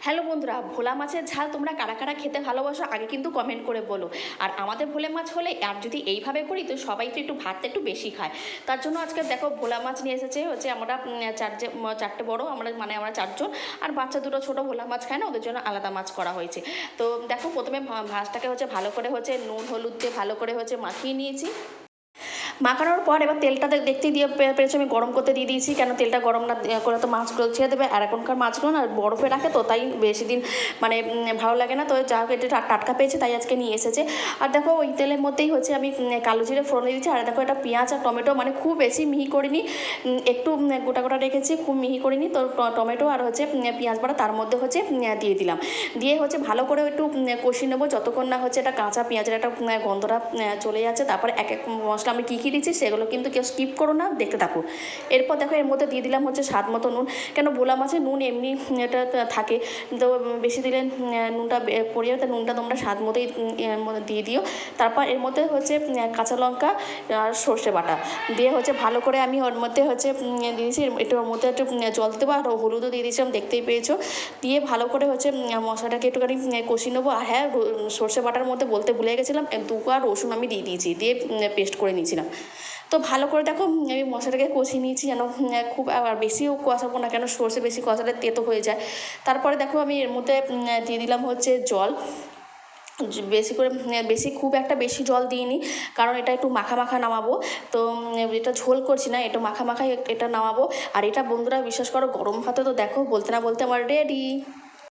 Hello বন্ধুরা, ভোলা মাছের ঝাল তোমরা কারা কারা খেতে ভালোবাসো আগে কিন্তু কমেন্ট করে বলো। আর আমাদের ভোলে মাছ হলে আর যদি এইভাবে করি তো সবাই তো একটু ভাতটা একটু বেশি খায়। তার জন্য আজকে দেখো ভোলা মাছ নিয়ে এসেছে হচ্ছে আমরা চারজে চারটে বড়, আমরা মানে আমরা চারজন, আর বাচ্চা দুটো ছোটো ভোলা মাছ খায় না, ওদের জন্য আলাদা মাছ করা হয়েছে। তো দেখো প্রথমে ভা- মাছটাকে হচ্ছে ভালো করে হচ্ছে নুন, হলুদ দিয়ে ভালো করে হচ্ছে মাখিয়ে নিয়েছি। মাখানোর পর এবার তেলটা দেখ- দেখতেই দিয়ে পেরেছ আমি গরম করতে দিয়ে দিয়েছি। কেন তেলটা গরম না করে তো মাছগুলো ছেড়ে দেবে। আর এখনকার মাছগুলো না বরফে রাখে তো, তাই বেশি দিন মানে ভালো লাগে না। তো যা এটা টাটকা পেয়েছে, তাই আজকে নিয়ে এসেছে। আর দেখো, ওই তেলের মধ্যেই হচ্ছে আমি কালো জিরে ফোড়ন দিয়েছি। আর দেখো, এটা পেঁয়াজ আর টমেটো মানে খুব বেশি মিহি করিনি। একটু গোটা গোটা রেখেছি, খুব মিহি করিনি। তো টমেটো আর হচ্ছে পেঁয়াজ বাটা তার মধ্যে হচ্ছে দিয়ে দিলাম। দিয়ে হচ্ছে ভালো করে একটু কষিয়ে নেব। যতক্ষণ না হচ্ছে এটা কাঁচা পেঁয়াজের একটা গন্ধটা চলে যাচ্ছে। তারপরে এক এক মশলা আমি কী কী দিচ্ছি সেগুলো কিন্তু কেউ স্কিপ করো না দেখতে থাকো। এরপর দেখো এর মধ্যে দিয়ে দিলাম হচ্ছে স্বাদ মতো নুন। কেন বোলা মাছে নুন এমনি এটা থাকে। তো বেশি দিলে নুনটা পড়ে যাবে নুনটা তোমরা স্বাদ মতোই দিয়ে দিও। তারপর এর মধ্যে হচ্ছে কাঁচা লঙ্কা আর সর্ষে বাটা। দিয়ে হচ্ছে ভালো করে আমি ওর মধ্যে হচ্ছে উম, দিয়েছি একটু ওর মধ্যে একটু জল দেবো আর হলুদও দিয়ে দিয়েছিলাম দেখতেই পেয়েছ। দিয়ে ভালো করে হচ্ছে মশলাটাকে একটুখানি কষিয়ে নেব। আর হ্যাঁ সর্ষে বাটার মধ্যে বলতে ভুলে গেছিলাম দু কোয়া রসুন আমি দিয়ে দিয়েছি দিয়ে পেস্ট করে নিয়েছিলাম। তো ভালো করে দেখো আমি মশলাটাকে কষিয়ে নিয়েছি যেন খুব আর বেশিও কষাবো না কেন, সর্ষে বেশি কষালে তেতো হয়ে যায়। তারপরে দেখো আমি এর মধ্যে দিয়ে দিলাম হচ্ছে জল। বেশি করে বেশি, খুব একটা বেশি জল দিইনি, কারণ এটা একটু মাখা মাখা নামাবো। তো এটা ঝোল করছি না, এটা মাখা মাখাই, এটা নামাবো। আর এটা বন্ধুরা, বিশ্বাস করো, গরম ভাতে তো দেখো, বলতে না বলতে আমার রেডি